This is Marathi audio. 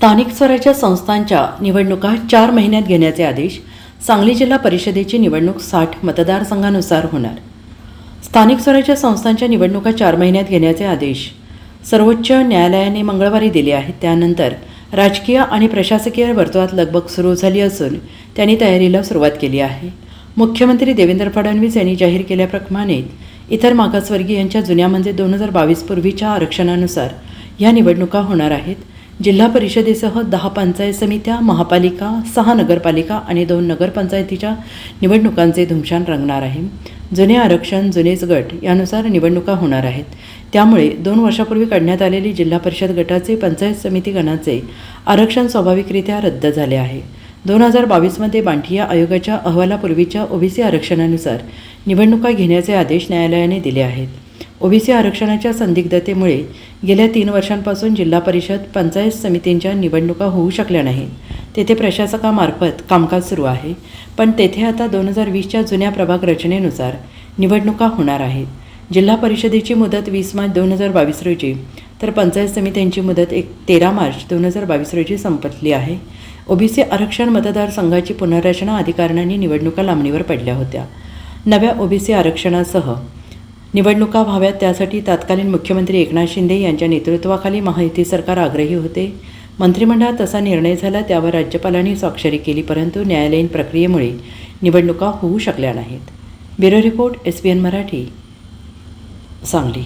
स्थानिक स्वराज्य संस्थांच्या निवडणुका चार महिन्यात घेण्याचे आदेश सांगली जिल्हा परिषदेची निवडणूक साठ मतदारसंघानुसार होणार. स्थानिक स्वराज्य संस्थांच्या निवडणुका चार महिन्यात घेण्याचे आदेश सर्वोच्च न्यायालयाने मंगळवारी दिले आहेत. त्यानंतर राजकीय आणि प्रशासकीय वर्तुळात लगबग सुरू झाली असून त्यांनी तयारीला सुरुवात केली आहे. मुख्यमंत्री देवेंद्र फडणवीस यांनी जाहीर केल्याप्रमाणे इतर मागासवर्गीयांच्या जुन्या म्हणजे दोन हजार बावीस पूर्वीच्या आरक्षणानुसार या निवडणुका होणार आहेत. जिल्हा परिषदेसह दहा पंचायत समित्या महापालिका सहा नगरपालिका आणि दोन नगरपंचायतीच्या निवडणुकांचे धुमशान रंगणार आहे. जुने आरक्षण जुनेच गट यानुसार निवडणुका होणार आहेत. त्यामुळे दोन वर्षापूर्वी काढण्यात आलेले जिल्हा परिषद गटाचे पंचायत समिती गणाचे आरक्षण स्वाभाविकरित्या रद्द झाले आहे. दोन हजार बावीसमध्ये बांटिया आयोगाच्या अहवालापूर्वीच्या ओबीसी आरक्षणानुसार निवडणुका घेण्याचे आदेश न्यायालयाने दिले आहेत. ओबीसी आरक्षणाच्या संदिग्धतेमुळे गेल्या तीन वर्षांपासून जिल्हा परिषद पंचायत समितींच्या निवडणुका होऊ शकल्या नाहीत. तेथे प्रशासकामार्फत कामकाज सुरू आहे पण तेथे आता दोन हजार वीसच्या जुन्या प्रभाग रचनेनुसार निवडणुका होणार आहेत. जिल्हा परिषदेची मुदत वीस मार्च दोन हजार बावीस रोजी तर पंचायत समित्यांची मुदत एक तेरा मार्च दोन हजार बावीस रोजी संपतली आहे. ओबीसी आरक्षण मतदारसंघाची पुनर्रचना अधिकाऱ्यांनी निवडणुका लांबणीवर पडल्या होत्या. नव्या ओबीसी आरक्षणासह निवडणुका व्हाव्यात त्यासाठी तत्कालीन मुख्यमंत्री एकनाथ शिंदे यांच्या नेतृत्वाखाली महायुती सरकार आग्रही होते. मंत्रिमंडळात तसा निर्णय झाला त्यावर राज्यपालांनी स्वाक्षरी केली परंतु न्यायालयीन प्रक्रियेमुळे निवडणुका होऊ शकल्या नाहीत. Bureau report S P N Marathi Sangli.